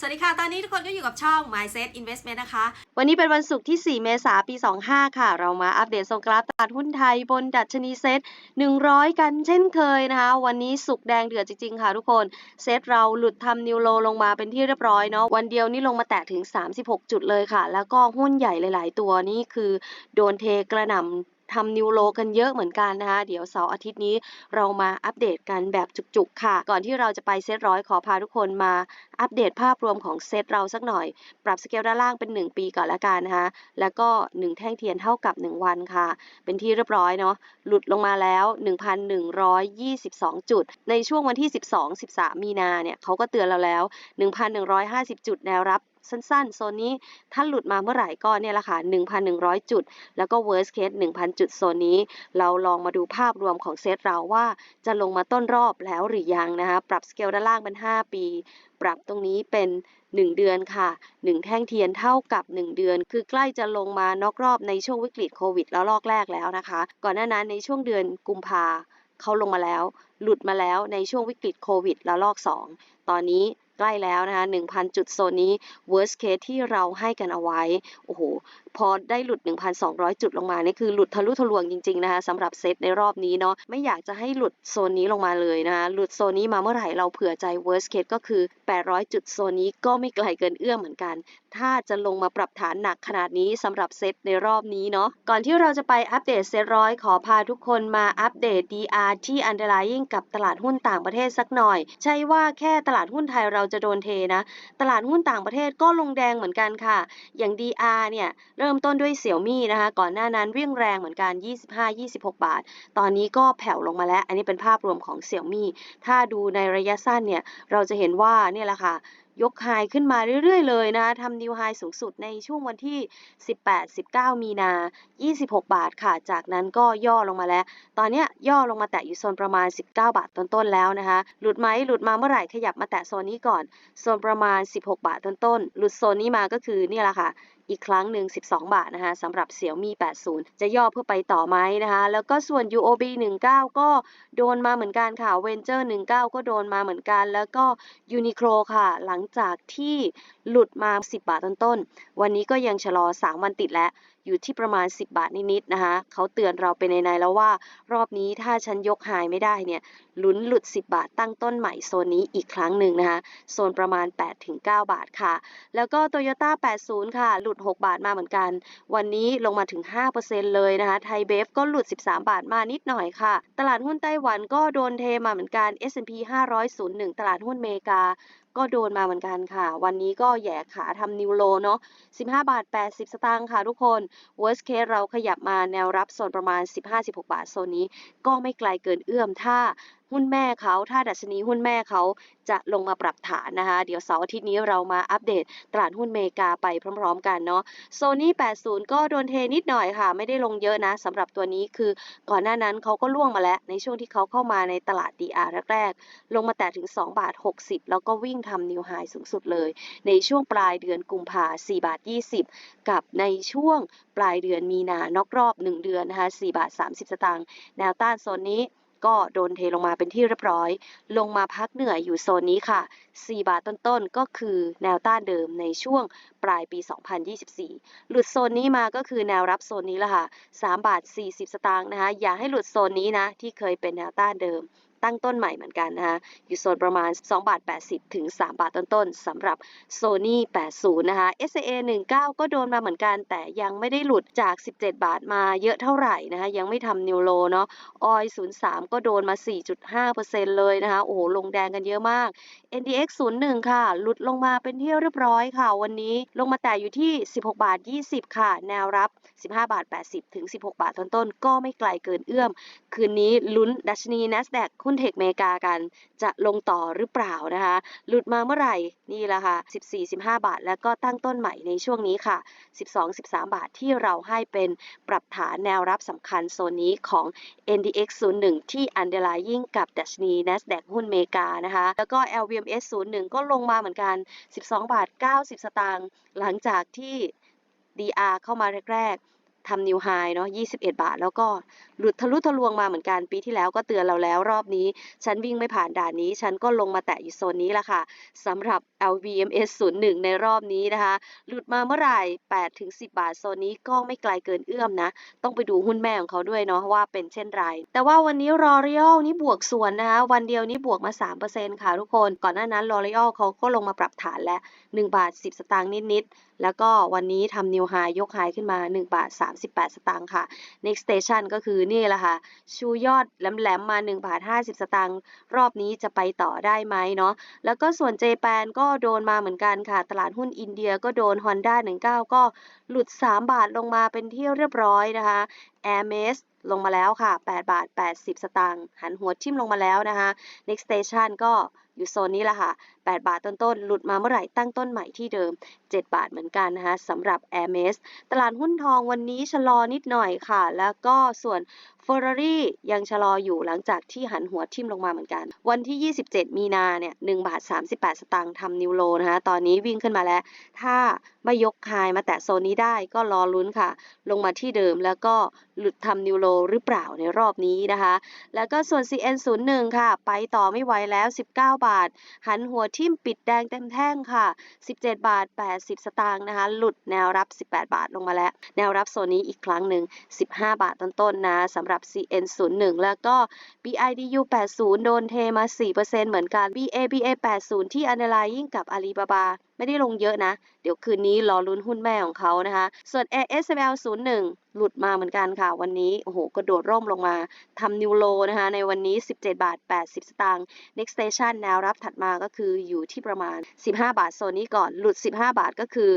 สวัสดีค่ะ ตอนนี้ทุกคนก็อยู่กับช่อง Mindset Investment นะคะ วันนี้เป็นวันศุกร์ที่ 4 เมษายน ปี 25 ค่ะ เรามาอัปเดตส่งกราฟตลาดหุ้นไทยบนดัชนีเซ็ต100 กันเช่นเคยนะคะ วันนี้สุกแดงเดือดจริง ๆ ค่ะทุกคน เซ็ตเราหลุดทำนิวโลลงมาเป็นที่เรียบร้อยเนาะ วันเดียวนี่ลงมาแตะถึง 36 จุดเลยค่ะ แล้วก็หุ้นใหญ่หลาย ๆ ตัวนี่คือโดนเทกระหน่ำ ทำนิวโลกันเยอะเหมือนกันนะคะ เดี๋ยวเสาร์อาทิตย์นี้เรามาอัปเดตกันแบบจุกๆค่ะ ก่อนที่เราจะไปเซตร้อยขอพาทุกคนมาอัปเดตภาพรวมของเซตเราสักหน่อย ปรับสเกลด้านล่างเป็น 1 ปีก่อนละกันนะคะแล้วก็ 1 แท่งเทียนเท่ากับ 1 วันค่ะ เป็นที่เรียบร้อยเนาะหลุดลงมาแล้ว 1,122 จุด ในช่วงวันที่ 12-13 มีนาเนี่ยเขาก็เตือนเราแล้ว 1,150 จุดแนวรับ สั้นๆ โซนนี้ถ้าหลุดมาเมื่อไหร่ก็เนี่ยแหละค่ะ 1,100 จุด แล้วก็ worst case 1,000 จุดโซนนี้ เราลองมาดูภาพรวมของเซตเราว่าจะลงมาต้นรอบแล้วหรือยังนะคะ ปรับสเกลด้านล่างเป็น 5 ปี ปรับตรงนี้เป็น 1 เดือนค่ะ 1 แท่งเทียนเท่ากับ 1 เดือน คือใกล้จะลงมานอกรอบในช่วงวิกฤตโควิดแล้วลอกแรกแล้วนะคะ ก่อนหน้านั้นในช่วงเดือนกุมภาเขาลงมาแล้ว หลุดมาแล้วในช่วงวิกฤตโควิดแล้วลอก 2 ตอนนี้ ใกล้แล้วนะคะ1,000 จุดโซนนี้ worst case ที่เราให้กันเอาไว้ โอ้โห พอได้หลุด 1,200 จุดลงมา นี่คือหลุดทะลุทะลวงจริงๆนะคะสำหรับเซตในรอบนี้เนาะไม่อยากจะให้หลุดโซนนี้ลงมาเลยนะคะหลุดโซนนี้มาเมื่อไหร่เราเผื่อใจ worst case ก็คือ 800 จุดโซนนี้ก็ไม่ไกลเกินเอื้อมเหมือนกัน ถ้าจะลงมาปรับฐานหนักขนาดนี้สำหรับเซตในรอบนี้เนาะก่อนที่เราจะไปอัปเดตเซตร้อยขอพาทุกคนมาอัปเดต DR ที่ underlying กับตลาดหุ้นต่างประเทศสักหน่อย ใช่ว่าแค่ตลาดหุ้นไทยเราจะโดนเทนะ ตลาดหุ้นต่างประเทศก็ลงแดงเหมือนกันค่ะ อย่าง DR เนี่ยเริ่มต้นด้วยเสี่ยวมี่นะคะ ก่อนหน้านั้นวิ่งแรงเหมือนกัน 25-26 บาท ตอนนี้ก็แผ่วลงมาแล้ว อันนี้เป็นภาพรวมของเสี่ยวมี่ถ้าดูในระยะสั้นเนี่ย เราจะเห็นว่าเนี่ยแหละค่ะยกไฮขึ้นมาเรื่อย ๆ เลยนะทำนิวไฮสูงสุดในช่วงวันที่ 18-19 มีนา 26 บาทค่ะ จากนั้นก็ย่อลงมาแล้ว ตอนเนี้ยย่อลงมาแตะอยู่โซนประมาณ 19 บาทต้น ๆ แล้วนะคะ หลุดไหมหลุดมาเมื่อไหร่ขยับมาแตะโซนนี้ก่อน โซนประมาณ 16 บาทต้น ๆ หลุดโซนนี้มาก็คือเนี่ยแหละค่ะ อีกครั้งหนึ่ง 12 บาทนะคะสำหรับเสี่ยวมี่80 จะย่อเพื่อไปต่อไหมนะคะแล้วก็ส่วน UOB 19 ก็โดนมาเหมือนกันค่ะ Venture 19 ก็โดนมาเหมือนกัน แล้วก็ Uniqlo ค่ะ หลังจากที่หลุดมา 10 บาทต้นๆ วันนี้ก็ยังชะลอ 3 วันติดแล้ว อยู่ที่ประมาณ 10 บาทนิดๆนะคะเขาเตือนเราไปในๆแล้วว่า รอบนี้ถ้าฉันยกหายไม่ได้เนี่ยลุ้นหลุด 10 บาทตั้งต้นใหม่โซนนี้อีกครั้งหนึ่งนะคะโซนประมาณ 8-9 บาทค่ะ แล้วก็ Toyota 80 ค่ะ หลุด 6 บาทมาเหมือนกัน วันนี้ลงมาถึง 5%เลยนะคะไทยเบฟก็หลุด 13 บาทมานิดหน่อยค่ะ ตลาดหุ้นไต้หวันก็โดนเทมาเหมือนกัน S&P 500 01 ตลาดหุ้นเมกา ก็โดนมาเหมือนกันค่ะ วันนี้ก็แย่ขาทำนิวโลเนาะ 15 บาท 80 สตางค์ค่ะทุกคน worst case เราขยับมาแนวรับโซนประมาณ 15-16 บาทโซนนี้ ก็ไม่ไกลเกินเอื้อมถ้า หุ้นแม่เขาถ้าดัชนีหุ้นแม่เขาจะลงมาปรับฐานนะคะ เดี๋ยวเสาร์อาทิตย์นี้เรามาอัปเดตตลาดหุ้นเมกาไปพร้อมๆกันเนาะโซนี่80 ก็โดนเทนิดหน่อยค่ะ ไม่ได้ลงเยอะนะสำหรับตัวนี้คือก่อนหน้านั้นเขาก็ล่วงมาแล้ว ในช่วงที่เขาเข้ามาในตลาด DR แรกๆ ลงมาแตะถึง 2 บาท 60 แล้วก็วิ่งทำนิวไฮสูงสุดเลย ในช่วงปลายเดือนกุมภา4บาท 20 กับในช่วงปลายเดือนมีนานอกรอบ 1 เดือนนะคะ4บาท 30 สตางค์แนวต้านโซนนี้ ก็โดนเทลงมาเป็นที่เรียบร้อย ลงมาพักเหนื่อยอยู่โซนนี้ค่ะ 4 บาทต้นๆ ก็คือแนวต้านเดิมในช่วงปลายปี 2024 หลุดโซนนี้มาก็คือแนวรับโซนนี้ละค่ะ 3 บาท 40 สตางค์นะคะ อย่าให้หลุดโซนนี้นะ ที่เคยเป็นแนวต้านเดิม ตั้งต้นใหม่เหมือนกันนะคะอยู่โซนประมาณ2บาท80 ถึง 3 บาทต้นๆสำหรับ Sony 80 นะคะ SAA 19 ก็โดนมาเหมือนกัน แต่ยังไม่ได้หลุดจาก 17 บาทมาเยอะเท่าไหร่นะคะยังไม่ทำนิวโลเนาะออย03 ก็โดนมา 4.5%เลยนะคะโอ้โหลงแดงกันเยอะมาก NDX 01 ค่ะ หลุดลงมาเป็นที่เรียบร้อยค่ะ วันนี้ลงมาแต่อยู่ที่ 16 บาท 20 ค่ะ แนวรับ 15 บาท 80 ถึง 16 บาทต้นๆก็ไม่ไกลเกินเอื้อม คืนนี้ลุ้นดัชนี NASDAQ หุ้นเทคเมกากันจะลงต่อหรือเปล่านะคะ หลุดมาเมื่อไหร่นี่แหละค่ะ 14-15 บาท แล้วก็ตั้งต้นใหม่ในช่วงนี้ค่ะ 12-13 บาทที่เราให้เป็นปรับฐานแนวรับสำคัญโซนนี้ของ NDX 01 ที่ underlying กับดัชนี NASDAQ หุ้นเมกานะคะ แล้วก็ LVMS 01 ก็ลงมาเหมือนกัน 12 บาท 90 สตางค์หลังจากที่ DR เข้ามาแรกๆ ทำนิวไฮเนาะ21 บาท แล้วก็หลุดทะลุทะลวงมาเหมือนกันปีที่แล้วก็เตือนเราแล้วรอบนี้ ฉันวิ่งไม่ผ่านด่านนี้ ฉันก็ลงมาแตะอยู่โซนนี้ละค่ะสำหรับ LVMS 01 ในรอบนี้นะคะ หลุดมาเมื่อไหร่8ถึง10 บาทโซนนี้ก็ไม่ไกลเกินเอื้อมนะ ต้องไปดูหุ้นแม่ของเขาด้วยเนาะว่าเป็นเช่นไร แต่ว่าวันนี้ L'Oreal นี่บวกส่วนนะคะวันเดียวนี่บวกมา 3%ค่ะทุกคน ก่อนหน้านั้น L'Oreal เขาก็ลงมาปรับฐานแล้ว1บาท 10 สตางค์นิดๆแล้วก็วันนี้ทำนิวไฮยกไฮขึ้นมา1บาท3 38 สตางค์ค่ะ next station ก็คือนี่แหละค่ะ ชูยอดแหลมๆมา1บาท50 สตางค์รอบนี้จะไปต่อได้ไหมเนาะแล้วก็ส่วนเจแปนก็โดนมาเหมือนกันค่ะ ตลาดหุ้นอินเดียก็โดน Honda 19 ก็หลุด 3 บาทลงมาเป็นที่เรียบร้อยนะคะ Air m e s ลงมาแล้วค่ะ 8 บาท 80 สตางค์หันหัวทิ่มลงมาแล้วนะคะ Next Station ก็อยู่โซนนี้แหละค่ะ 8 บาทต้นๆ หลุดมาเมื่อไหร่ตั้งต้นใหม่ที่เดิม 7 บาทเหมือนกันนะคะสำหรับ Air m e s ตลาดหุ้นทองวันนี้ชะลอนิดหน่อยค่ะ แล้วก็ส่วน Ferrari ยังชะลออยู่หลังจากที่หันหัวทิ่มลงมาเหมือนกัน วันที่ 27 มีนาเนี่ย1บาท 38 สตางค์ทำนิวโลนะคะตอนนี้วิ่งขึ้นมาแล้ว ถ้าไม่ยกไฮมาแตะโซนนี้ได้ก็รอลุ้นค่ะ ลงมาที่เดิมแล้วก็หลุดทำนิวโลหรือเปล่าในรอบนี้นะคะ แล้วก็ส่วน CN01 ค่ะ ไปต่อไม่ไหวแล้ว 19 บาท หันหัวทิ่มปิดแดงเต็มแท่งค่ะ 17 บาท 80 สตางค์นะคะ หลุดแนวรับ 18 บาทลงมาแล้ว แนวรับโซนนี้อีกครั้งหนึ่ง 15 บาทต้นๆนะสำหรับับ CN01 แล้วก็ BIDU 80 โดนเทมา 4%เหมือนกัน BABA 80 ที่ Analyzing กับ Alibaba ไม่ได้ลงเยอะนะ เดี๋ยวคืนนี้รอลุ้นหุ้นแม่ของเขานะคะ ส่วน a s l 01 หลุดมาเหมือนกันค่ะ วันนี้โอ้โหกระโดดร่มลงมาทำนิวโลนะคะ ในวันนี้ 17 บาท 80 สตางค์ next station แนวรับถัดมาก็คืออยู่ที่ประมาณ 15 บาทโซนนี้ก่อนหลุด 15 บาทก็คือ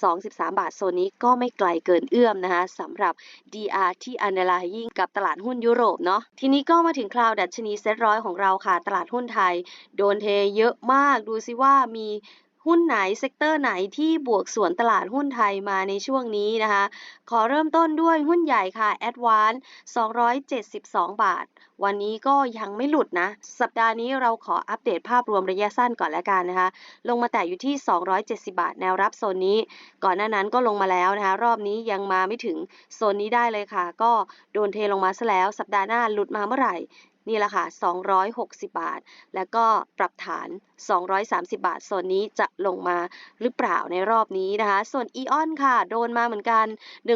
12-13 บาทโซนนี้ก็ไม่ไกลเกินเอื้อมนะคะสำหรับ DR ที่ underlying กับตลาดหุ้นยุโรปเนาะทีนี้ก็มาถึงคราวดัชนีเซ็ตร้อยของเราค่ะ ตลาดหุ้นไทย โดนเทเยอะมากดูซิว่ามี หุ้นไหนเซกเตอร์ไหนที่บวกส่วนตลาดหุ้นไทยมาในช่วงนี้นะคะ ขอเริ่มต้นด้วยหุ้นใหญ่ค่ะ Advance 272 บาท วันนี้ก็ยังไม่หลุดนะ สัปดาห์นี้เราขออัปเดตภาพรวมระยะสั้นก่อนแล้วกันนะคะ ลงมาแต่อยู่ที่ 270 บาท แนวรับโซนนี้ ก่อนหน้านั้นก็ลงมาแล้วนะคะ รอบนี้ยังมาไม่ถึงโซนนี้ได้เลยค่ะ ก็โดนเทลงมาซะแล้ว สัปดาห์หน้าหลุดมาเมื่อไหร่ นี่แหละค่ะ 260 บาท แล้วก็ปรับฐาน 230 บาทโซนนี้จะลงมาหรือเปล่าในรอบนี้นะคะ ส่วนอีออนค่ะ โดนมาเหมือนกัน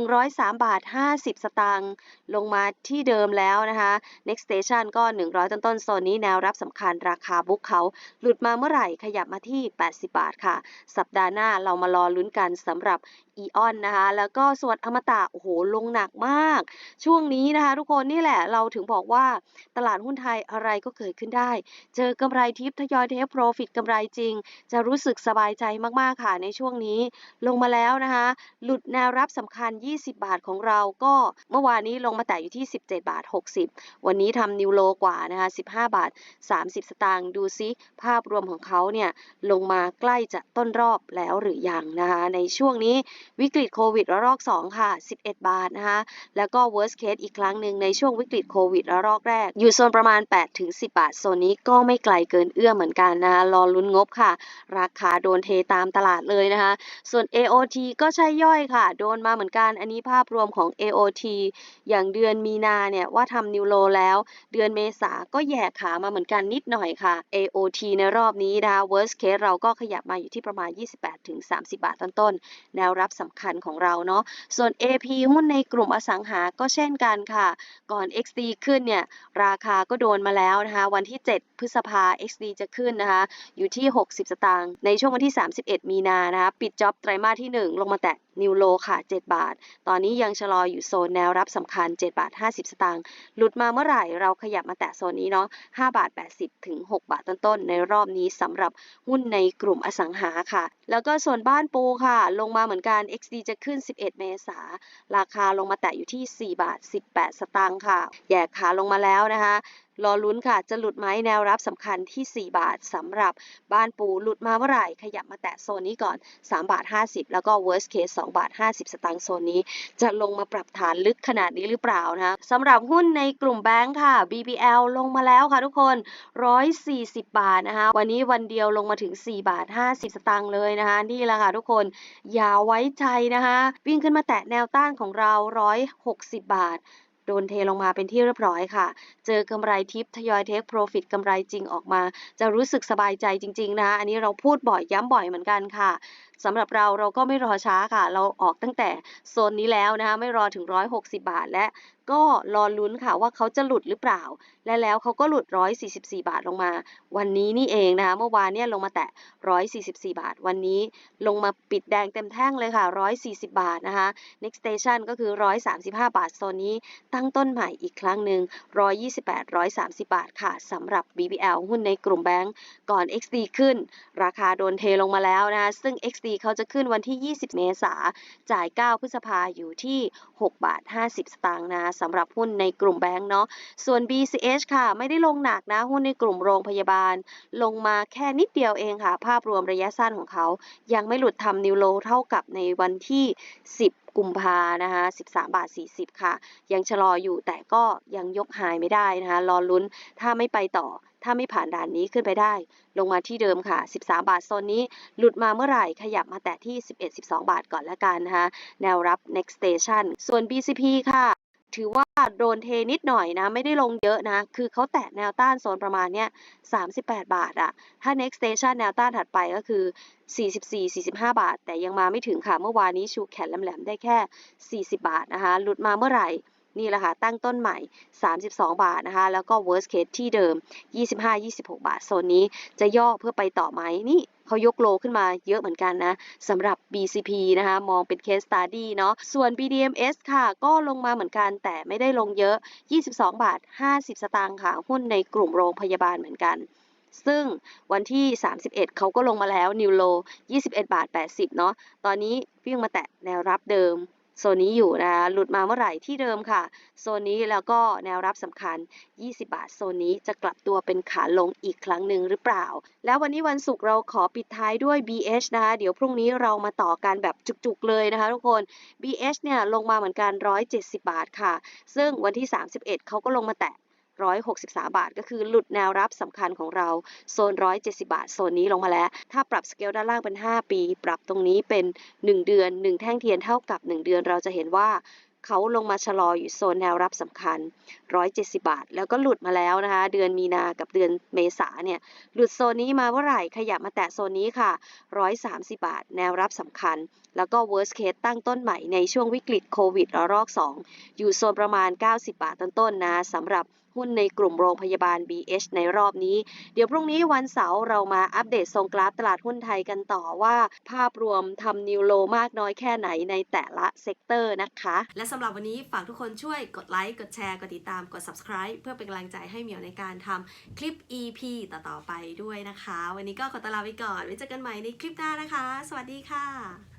103 บาท 50 สตางค์ลงมาที่เดิมแล้วนะคะ next station ก็ 100 ต้นต้นโซนนี้แนวรับสำคัญราคาบุ๊กเขาหลุดมาเมื่อไหร่ขยับมาที่ 80 บาทค่ะ สัปดาห์หน้าเรามารอลุ้นกันสำหรับอีออนนะคะ แล้วก็ส่วนอมตะโอ้โหลงหนักมาก ช่วงนี้นะคะ ทุกคนนี่แหละเราถึงบอกว่าตลาดหุ้นไทยอะไรก็เกิดขึ้นได้ เจอกำไรทิปทยอยเทปโปรฟิตกำไรจริง จะรู้สึกสบายใจมากๆค่ะในช่วงนี้ ลงมาแล้วนะคะ หลุดแนวรับสำคัญ 20 บาทของเราก็เมื่อวานนี้ลงมาแตะอยู่ที่ 17 บาท 60 วันนี้ทำนิวโลกว่านะคะ 15 บาท 30 สตางค์ดูซิ ภาพรวมของเขาเนี่ยลงมาใกล้จะต้นรอบแล้วหรือยังนะคะ ในช่วงนี้วิกฤตโควิดระลอก 2 ค่ะ 11 บาทนะคะ แล้วก็ worst case อีกครั้งหนึ่งในช่วงวิกฤตโควิดระลอกแรก อยู่โซนประมาณ 8-10 บาทโซนนี้ก็ไม่ไกลเกินเอื้อมเหมือนกันนะคะรอลุ้นงบค่ะ ราคาโดนเทตามตลาดเลยนะคะ ส่วน AOT ก็ใช่ย่อยค่ะ โดนมาเหมือนกัน อันนี้ภาพรวมของ AOT อย่างเดือนมีนาเนี่ยว่าทำนิวโลแล้ว เดือนเมษาก็แย่ขามาเหมือนกันนิดหน่อยค่ะ AOT ในรอบนี้นะคะ worst case เราก็ขยับมาอยู่ที่ประมาณ 28-30 บาทต้นๆแนวรับสำคัญของเราเนาะ ส่วน AP หุ้นในกลุ่มอสังหาก็เช่นกันค่ะ ก่อน XD ขึ้นเนี่ยราคาก็โดนมาแล้วนะคะวันที่ 7 พฤษภา XD จะขึ้นนะคะอยู่ที่ 60 สตางค์ในช่วงวันที่ 31 มีนานะคะปิดจ็อบไตรมาสที่ 1 ลงมาแตะนิวโลค่ะ 7 บาท ตอนนี้ยังชะลออยู่โซนแนวรับสำคัญ 7 บาท 50 สตางค์ หลุดมาเมื่อไหร่เราขยับมาแตะโซนนี้เนาะ 5 บาท 80 ถึง 6 บาทต้นๆ ในรอบนี้สำหรับหุ้นในกลุ่มอสังหาค่ะ แล้วก็ส่วนบ้านปูค่ะ ลงมาเหมือนกัน XD จะขึ้น 11 เมษา ราคาลงมาแตะอยู่ที่ 4 บาท 18 สตางค์ค่ะ แยกขาลงมาแล้วนะคะรอลุ้นค่ะ จะหลุดไหมแนวรับสำคัญที่ 4 บาทสำหรับบ้านปูหลุดมาเมื่อไหร่ขยับมาแตะโซนนี้ก่อน 3 บาท 50 แล้วก็ worst case 2 บาท 50 สตางค์โซนนี้ จะลงมาปรับฐานลึกขนาดนี้หรือเปล่านะคะสำหรับหุ้นในกลุ่มแบงค์ค่ะ BBL ลงมาแล้วค่ะทุกคน 140 บาทนะคะวันนี้วันเดียวลงมาถึง 4 บาท 50 สตางค์เลยนะคะนี่แหละค่ะทุกคนอย่าไว้ใจนะคะ วิ่งขึ้นมาแตะแนวต้านของเรา 160 บาท โดนเทลงมาเป็นที่เรียบร้อยค่ะ เจอกำไรทิปทยอยเทคโปรฟิตกำไรจริงออกมา จะรู้สึกสบายใจจริง ๆ นะ อันนี้เราพูดบ่อยย้ำบ่อยเหมือนกันค่ะสำหรับเราเราก็ไม่รอช้าค่ะ เราออกตั้งแต่โซนนี้แล้วนะคะไม่รอถึง 160 บาทและ ก็รอลุ้นค่ะว่าเขาจะหลุดหรือเปล่า และแล้วเขาก็หลุด 144 บาทลงมา วันนี้นี่เองนะคะเมื่อวานเนี่ยลงมาแตะ 144 บาท วันนี้ลงมาปิดแดงเต็มแท่งเลยค่ะ 140 บาทนะคะ next station ก็คือ 135 บาทโซนนี้ตั้งต้นใหม่อีกครั้งหนึ่ง128 130 บาทค่ะสำหรับ BBL หุ้นในกลุ่มแบงก์ก่อน XD ขึ้น ราคาโดนเทลงมาแล้วนะคะซึ่ง XD เขาจะขึ้นวันที่ 20 เมษาจ่าย 9 พฤษภาอยู่ที่ 6 บาท 50 สตางค์นะสำหรับหุ้นในกลุ่มแบงก์เนาะส่วน BCH ค่ะ ไม่ได้ลงหนักนะหุ้นในกลุ่มโรงพยาบาล ลงมาแค่นิดเดียวเองค่ะ ภาพรวมระยะสั้นของเขา ยังไม่หลุดทำนิวโลเท่ากับในวันที่ 10กุมภานะคะ13 บาท 40 ค่ะ ยังชะลออยู่แต่ก็ยังยกหายไม่ได้นะคะ รอลุ้น ถ้าไม่ไปต่อ ถ้าไม่ผ่านด่านนี้ขึ้นไปได้ ลงมาที่เดิมค่ะ 13 บาทโซนนี้ หลุดมาเมื่อไหร่ ขยับมาแตะที่ 11-12 บาทก่อนละกันนะคะ แนวรับ next station ส่วน BCP ค่ะ ถือว่าโดนเทนิดหน่อยนะ ไม่ได้ลงเยอะนะ คือเขาแตะแนวต้านโซนประมาณเนี้ย38 บาทอะถ้า next station แนวต้านถัดไปก็คือ 44-45 บาท แต่ยังมาไม่ถึงค่ะ เมื่อวานนี้ชูแขนแหลมๆ ได้แค่ 40 บาทนะคะ หลุดมาเมื่อไหร่นี่แหละค่ะตั้งต้นใหม่ 32 บาทนะคะ แล้วก็ worst case ที่เดิม 25-26 บาท โซนนี้จะย่อเพื่อไปต่อไหมนี่ เขายกโลขึ้นมาเยอะเหมือนกันนะสำหรับ BCP นะคะมองเป็น case study เนาะส่วน BDMs ค่ะ ก็ลงมาเหมือนกันแต่ไม่ได้ลงเยอะ 22 บาท 50 สตางค์ค่ะหุ้นในกลุ่มโรงพยาบาลเหมือนกันซึ่งวันที่ 31 เขาก็ลงมาแล้วนิวโล 21 บาท 80 เนาะ ตอนนี้วิ่งมาแตะแนวรับเดิม โซนนี้อยู่นะหลุดมาเมื่อไหร่ที่เดิมค่ะ โซนนี้แล้วก็แนวรับสำคัญ 20 บาทโซนนี้จะกลับตัวเป็นขาลงอีกครั้งหนึ่งหรือเปล่า แล้ววันนี้วันศุกร์เราขอปิดท้ายด้วย BH นะคะเดี๋ยวพรุ่งนี้เรามาต่อกันแบบจุกๆเลยนะคะทุกคน BH เนี่ยลงมาเหมือนกัน 170 บาทค่ะ ซึ่งวันที่ 31เขาก็ลงมาแตะ 163 บาท ก็คือหลุดแนวรับสำคัญของเราโซน 170 บาท โซนนี้ลงมาแล้ว ถ้าปรับสเกลด้านล่างเป็น 5 ปี ปรับตรงนี้เป็น 1 เดือน 1 แท่งเทียนเท่ากับ 1 เดือนเราจะเห็นว่าเขาลงมาชะลออยู่โซนแนวรับสำคัญ 170 บาท แล้วก็หลุดมาแล้วนะคะ เดือนมีนากับเดือนเมษาเนี่ย หลุดโซนนี้มาเมื่อไหร่ ขยับมาแตะโซนนี้ค่ะ 130 บาท แนวรับสำคัญ แล้วก็ worst case ตั้งต้นใหม่ในช่วงวิกฤตโควิดระลอก 2 อยู่โซนประมาณ 90 บาทต้นๆนะสำหรับ หุ้นในกลุ่มโรงพยาบาล BH ในรอบนี้ เดี๋ยวพรุ่งนี้วันเสาร์เรามาอัปเดตทรงกราฟตลาดหุ้นไทยกันต่อว่า ภาพรวมทำนิวโลมากน้อยแค่ไหนในแต่ละเซกเตอร์นะคะ และสำหรับวันนี้ฝากทุกคนช่วยกดไลค์ กดแชร์ กดติดตาม กด subscribe เพื่อเป็นกำลังใจให้เหมียวในการทำคลิป EP ต่อๆไปด้วยนะคะ วันนี้ก็ขอตลาไปก่อนไว้เจอกันใหม่ในคลิปหน้านะคะ สวัสดีค่ะ